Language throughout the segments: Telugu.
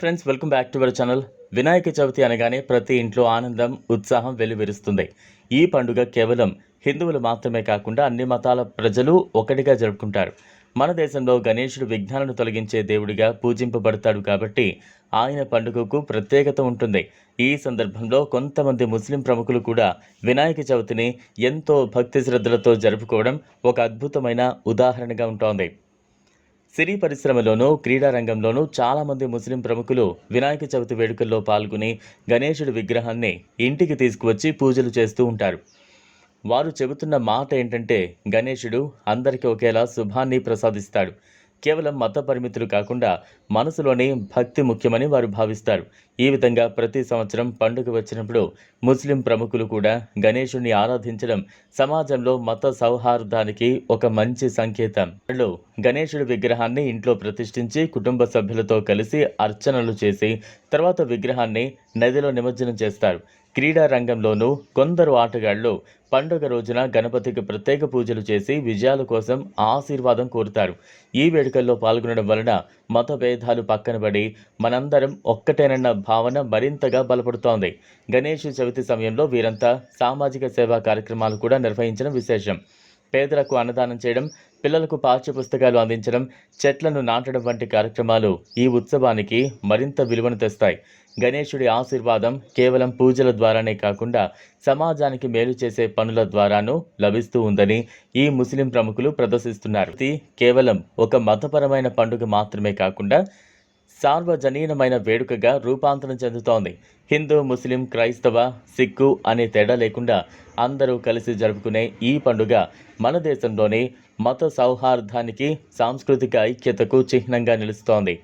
Friends welcome back to our channel. Vinayaka Chavithi అనగానే ప్రతి ఇంట్లో ఆనందం ఉత్సాహం వెల్లువిరుస్తుంది ఈ పండుగ కేవలం హిందువులు మాత్రమే కాకుండా అన్ని మతాల ప్రజలు ఒకటిగా జరుపుకుంటారు. మన దేశంలో గణేశుడు విఘ్నాలను తొలగించే దేవుడిగా పూజింపబడతాడు కాబట్టి ఆయన పండుగకు ప్రత్యేకత ఉంటుంది. ఈ సందర్భంలో కొంతమంది ముస్లిం ప్రముఖులు కూడా వినాయక చవితిని ఎంతో భక్తి శ్రద్ధలతో జరుపుకోవడం ఒక అద్భుతమైన ఉదాహరణగా ఉంటోంది. సినీ పరిశ్రమలోనూ క్రీడా రంగంలోనూ చాలామంది ముస్లిం ప్రముఖులు వినాయక చవితి వేడుకల్లో పాల్గొని గణేశుడి విగ్రహాన్ని ఇంటికి తీసుకువచ్చి పూజలు చేస్తూ ఉంటారు. వారు చెబుతున్న మాట ఏంటంటే గణేశుడు అందరికీ ఒకేలా శుభాన్ని ప్రసాదిస్తాడు. కేవలం మత పరిమితులు కాకుండా మనసులోని భక్తి ముఖ్యమని వారు భావిస్తారు. ఈ విధంగా ప్రతి సంవత్సరం పండుగ వచ్చినప్పుడు ముస్లిం ప్రముఖులు కూడా గణేషుణ్ణి ఆరాధించడం సమాజంలో మత సౌహార్దానికి ఒక మంచి సంకేతం. వాళ్ళు గణేషుడి విగ్రహాన్ని ఇంట్లో ప్రతిష్ఠించి కుటుంబ సభ్యులతో కలిసి అర్చనలు చేసి తర్వాత విగ్రహాన్ని నదిలో నిమజ్జనం చేస్తారు. క్రీడా రంగంలోనూ కొందరు ఆటగాళ్ళు పండుగ రోజున గణపతికి ప్రత్యేక పూజలు చేసి విజయాల కోసం ఆశీర్వాదం కోరుతారు. ఈ వేడుకల్లో పాల్గొనడం వలన మత భేదాలు పక్కనబడి మనందరం ఒక్కటేనన్న భావన మరింతగా బలపడుతోంది. గణేష్ చవితి సమయంలో వీరంతా సామాజిక సేవా కార్యక్రమాలు కూడా నిర్వహించడం విశేషం. పేదలకు అన్నదానం చేయడం పిల్లలకు పాఠ్య పుస్తకాలు అందించడం చెట్లను నాటడం వంటి కార్యక్రమాలు ఈ ఉత్సవానికి మరింత విలువను తెస్తాయి. గణేశుడి ఆశీర్వాదం కేవలం పూజల ద్వారానే కాకుండా సమాజానికి మేలు చేసే పనుల ద్వారానూ లభిస్తూ ఉందని ఈ ముస్లిం ప్రముఖులు ప్రదర్శిస్తున్నారు. ఇది కేవలం ఒక మతపరమైన పండుగ మాత్రమే కాకుండా సార్వజనీనమైన వేడుకగా రూపాంతరం చెందుతోంది. హిందూ ముస్లిం క్రైస్తవ సిక్కు అనే తేడా లేకుండా అందరూ కలిసి జరుపుకునే ఈ పండుగ మన దేశంలోని మత సౌహార్దానికి సాంస్కృతిక ఐక్యతకు చిహ్నంగా నిలుస్తోంది.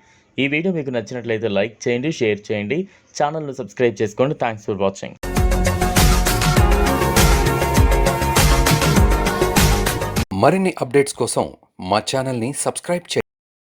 ఈ వీడియో మీకు నచ్చినట్లయితే లైక్ చేయండి షేర్ చేయండి. ఛానల్ను సబ్స్క్రైబ్ చేసుకోండి. Thanks for watching. మరిన్ని అప్డేట్స్ కోసం మా ఛానల్ని సబ్స్క్రైబ్ చేయండి.